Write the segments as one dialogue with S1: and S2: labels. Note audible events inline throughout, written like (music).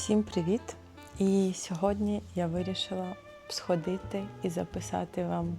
S1: Всім привіт! І сьогодні я вирішила сходити і записати вам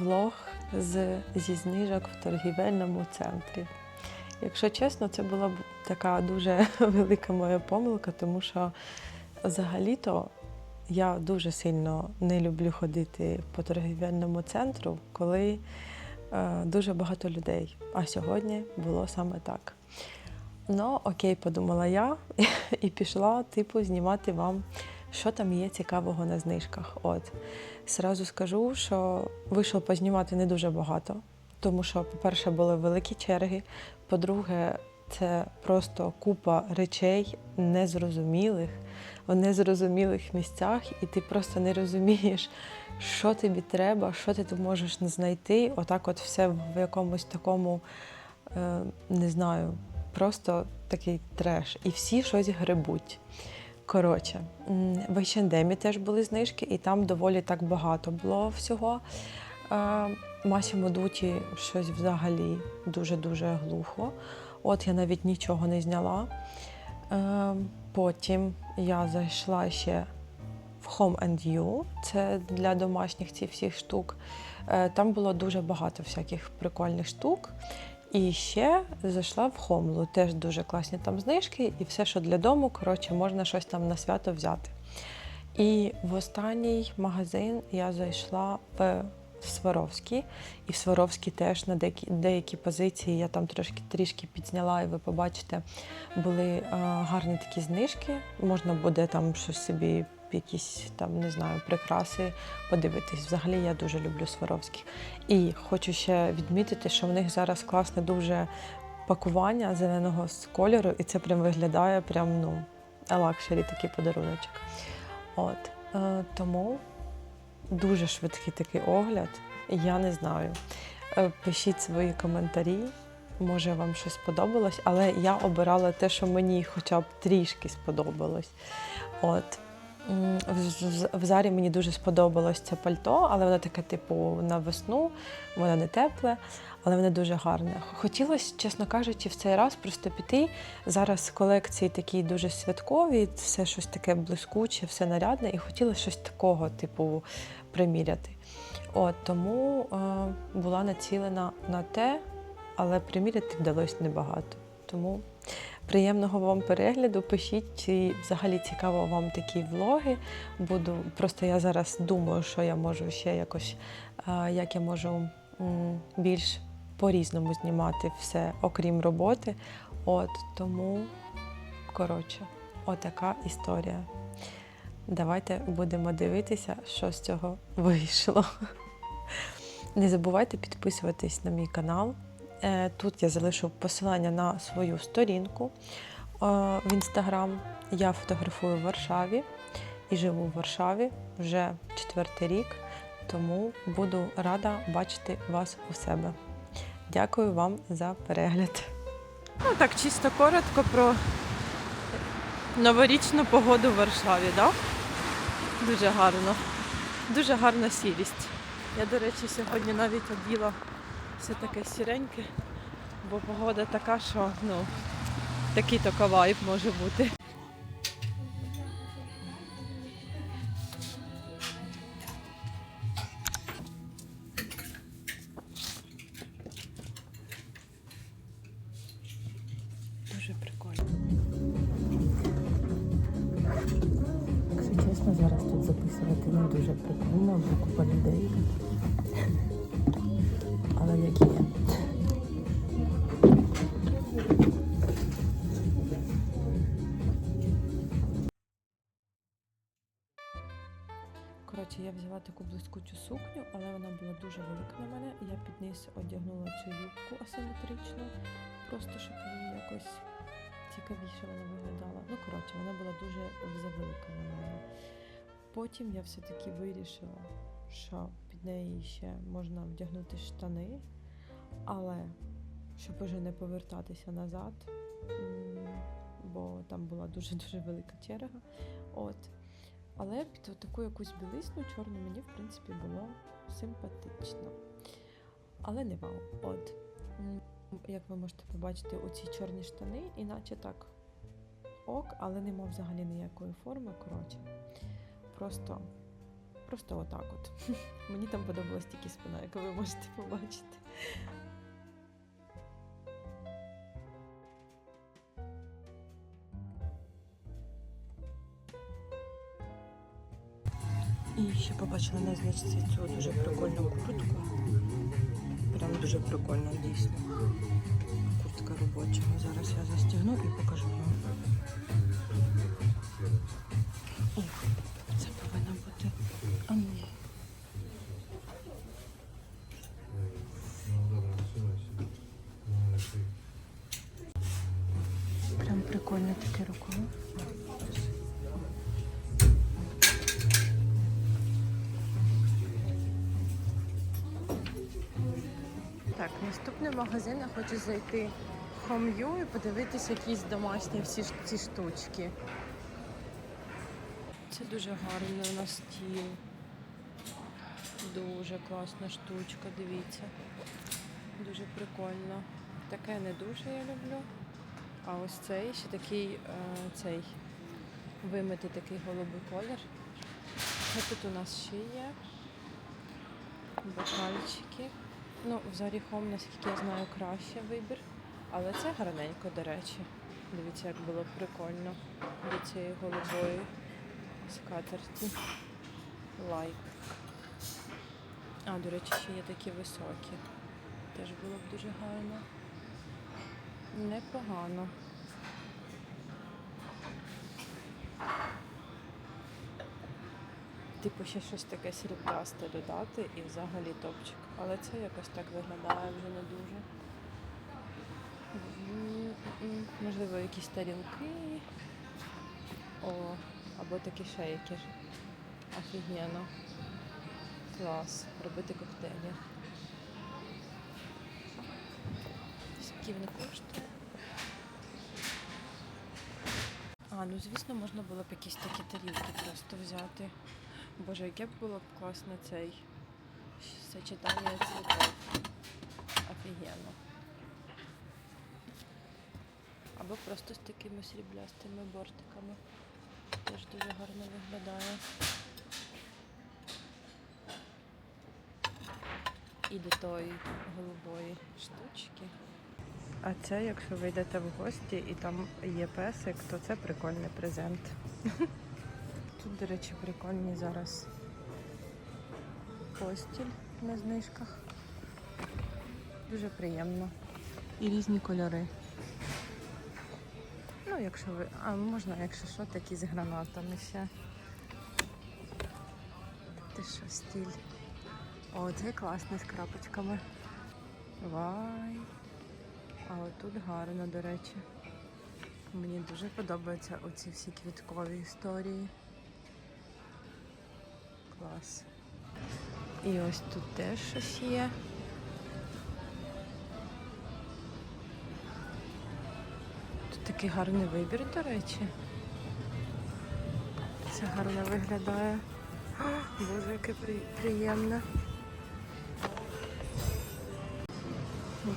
S1: влог з, зі знижок в торгівельному центрі. Якщо чесно, це була така дуже (laughs) велика моя помилка, тому що взагалі-то я дуже сильно не люблю ходити по торгівельному центру, коли е, дуже багато людей. А сьогодні було саме так. Ну, окей, подумала я (laughs) і пішла, типу, знімати вам, що там є цікавого на знижках. От. Сразу скажу, що вийшло познімати не дуже багато, тому що, по-перше, були великі черги. По-друге, це просто купа речей незрозумілих, в незрозумілих місцях, і ти просто не розумієш, що тобі треба, що ти тут можеш знайти. Отак, от все в якомусь такому, е, не знаю, просто такий треш. І всі щось грибуть. Коротше, в H&M теж були знижки, і там доволі так багато було всього. Е, Масімо Дуті щось взагалі дуже-дуже глухо. От я навіть нічого не зняла. Е, Потім я зайшла ще в Home and You, це для домашніх цих всіх штук. Е, Там було дуже багато всяких прикольних штук. І ще зайшла в Хомлу, теж дуже класні там знижки, і все, що для дому, коротше, можна щось там на свято взяти. І в останній магазин я зайшла в Сваровський, і в Сваровський теж на деякі, деякі позиції я там трошки трішки підзняла, і ви побачите, були е, гарні такі знижки. Можна буде там щось собі, якісь там, не знаю, прикраси подивитись. Взагалі я дуже люблю Сваровський. І хочу ще відмітити, що в них зараз класне дуже пакування зеленого з кольору, і це прям виглядає прям ну, лакшері такий подаруночок. От е, тому дуже швидкий такий огляд. Я не знаю. Е, Пишіть свої коментарі. Може, вам щось сподобалось, але я обирала те, що мені хоча б трішки сподобалось. От. В зарі мені дуже сподобалось це пальто, але воно таке, типу, на весну, воно не тепле, але воно дуже гарне. Хотілося, чесно кажучи, в цей раз просто піти. Зараз колекції такі дуже святкові, все щось таке блискуче, все нарядне, і хотілося щось такого, типу, приміряти. От тому е, була націлена на те, але приміряти вдалося небагато. Тому приємного вам перегляду. Пишіть, чи взагалі цікаво вам такі влоги. Буду просто я зараз думаю, що я можу ще якось, е, як я можу більш по-різному знімати все, окрім роботи. От тому, коротше, отака історія. Давайте будемо дивитися, що з цього (laughs) вийшло. Не забувайте підписуватись на мій канал. Е, Тут я залишу посилання на свою сторінку е, в інстаграм. Я фотографую в Варшаві і живу в Варшаві вже четвертий рік, тому буду рада бачити вас у себе. Дякую вам за перегляд. Ну так, чисто коротко про новорічну погоду в Варшаві, так? Дуже гарно. Дуже гарна сірість. Я, до речі, сьогодні навіть оділа все таке сіреньке, бо погода така, що ну, такий то вайб може бути. Дуже прикольно. Зараз тут записувати не дуже прикольно, бо купа людей. Але як є. Коротше, я взяла таку блискучу сукню, але вона була дуже велика на мене. Я під низ одягнула цю юбку асиметричну, просто щоб її якось цікавіше вона виглядала. Ну, коротше, вона була дуже завелика на мене. Потім я все-таки вирішила, що під неї ще можна вдягнути штани, але щоб уже не повертатися назад, бо там була дуже-дуже велика черга. От. Але під таку якусь білизну чорну мені, в принципі, було симпатично. Але не вау. От. Як ви можете побачити, оці чорні штани, іначе так ок, але не мав взагалі ніякої форми. Коротше, просто, просто отак от. (laughs) Мені там подобалась тільки спина, яку ви можете побачити. І ще побачила на знижці цю дуже прикольну куртку. Прям дуже прикольно, дійсно. Куртка робоча. Зараз я застігну і покажу вам. Таке. Так, наступний магазин я хочу зайти в Home.ua і подивитися якісь домашні всі ці штучки. Це дуже гарно на стіл. Дуже класна штучка, дивіться. Дуже прикольно. Таке не дуже я люблю. А ось цей ще такий е, цей вимитий такий голубий колір. Що тут у нас ще є? Бокальчики. Ну, в Заріхом, наскільки я знаю, краще вибір. Але це гарненько, до речі. Дивіться, як було прикольно до цієї голубої скатерті. Лайк. А, до речі, ще є такі високі. Теж було б дуже гарно. Непогано. Типу ще щось таке сріблясте додати і взагалі топчик. Але це якось так виглядає вже не дуже. Можливо, якісь тарілки. О, або такі шейкер. Офігенно. Клас. Робити коктейлі. Скільки вони коштують? А, ну звісно, можна було б якісь такі тарілки просто взяти. Боже, яке б було б класно цей сочетання цвітів. Офігенно. Або просто з такими сріблястими бортиками. Теж дуже гарно виглядає. І до тої голубої штучки. А це, якщо ви йдете в гості і там є песик, то це прикольний презент. (laughs) Тут, до речі, прикольні зараз постіль на знижках. Дуже приємно. І різні кольори. Ну, якщо ви. А можна, якщо що, такі з гранатами ще. Ти що, стіль? О, це класний з крапочками. Вай. А отут гарно, до речі. Мені дуже подобаються оці всі квіткові історії. Клас. І ось тут теж щось є. Тут такий гарний вибір, до речі. Це гарно виглядає. О, Боже, яке при- приємне.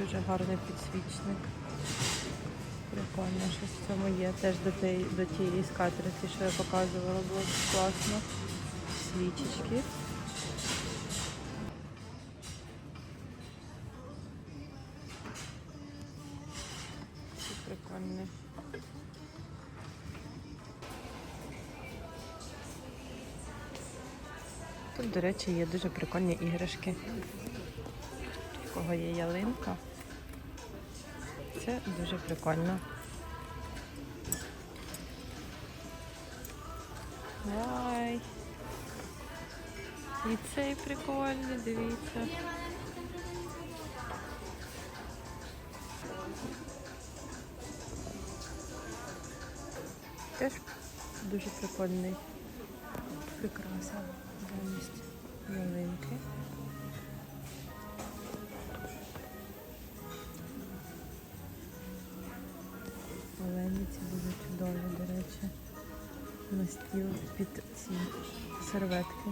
S1: Дуже гарний підсвічник. Прикольно, що в цьому є. Теж до тієї, до тієї скатерті, що я показувала, було класно. Свічечки. Тут, до речі, є дуже прикольні іграшки. У кого є ялинка. Це дуже прикольно. Вай! І цей прикольний, дивіться. Теж дуже прикольний. Прикраса замість ялинки. під ці серветки.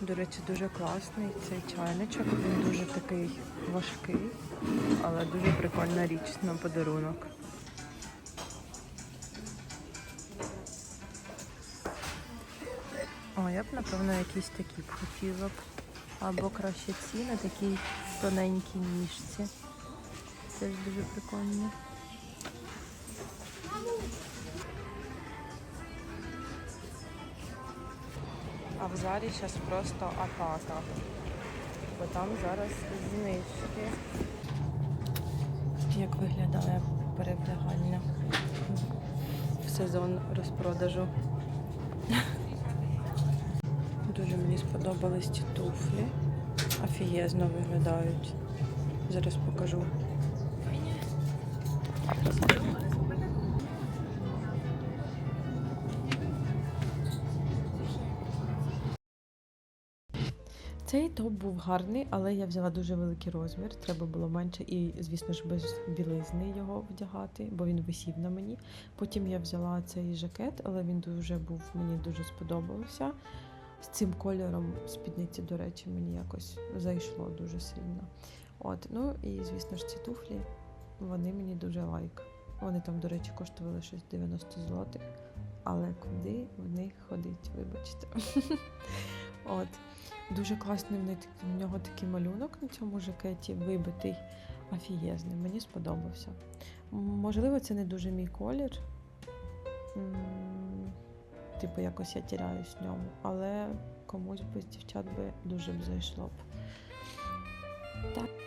S1: До речі, дуже класний цей чайничок, він дуже такий важкий, але дуже прикольна річ на подарунок. О, я б, напевно, якісь такі б. Або краще ці на такій тоненькій ніжці. Теж дуже прикольно. А в зарі зараз просто атака. Бо там зараз знижки. Як виглядає перевдягання в сезон розпродажу. Дуже мені сподобались ці туфлі. Офігезно виглядають. Зараз покажу. Цей топ був гарний, але я взяла дуже великий розмір. Треба було менше і, звісно ж, без білизни його вдягати, бо він висів на мені. Потім я взяла цей жакет, але він дуже був, мені дуже сподобався. З цим кольором спідниці, до речі, мені якось зайшло дуже сильно. От, ну і звісно ж, ці туфлі, вони мені дуже лайк. Вони там, до речі, коштували щось 90 злотих. Але куди в них ходить, вибачте. (laughs) От. Дуже класний в нього такий малюнок на цьому жакеті, вибитий, офігезний. Мені сподобався. Можливо, це не дуже мій колір. Типу, якось я тіряюсь в ньому, але комусь би з дівчат би дуже б зайшло б. Так.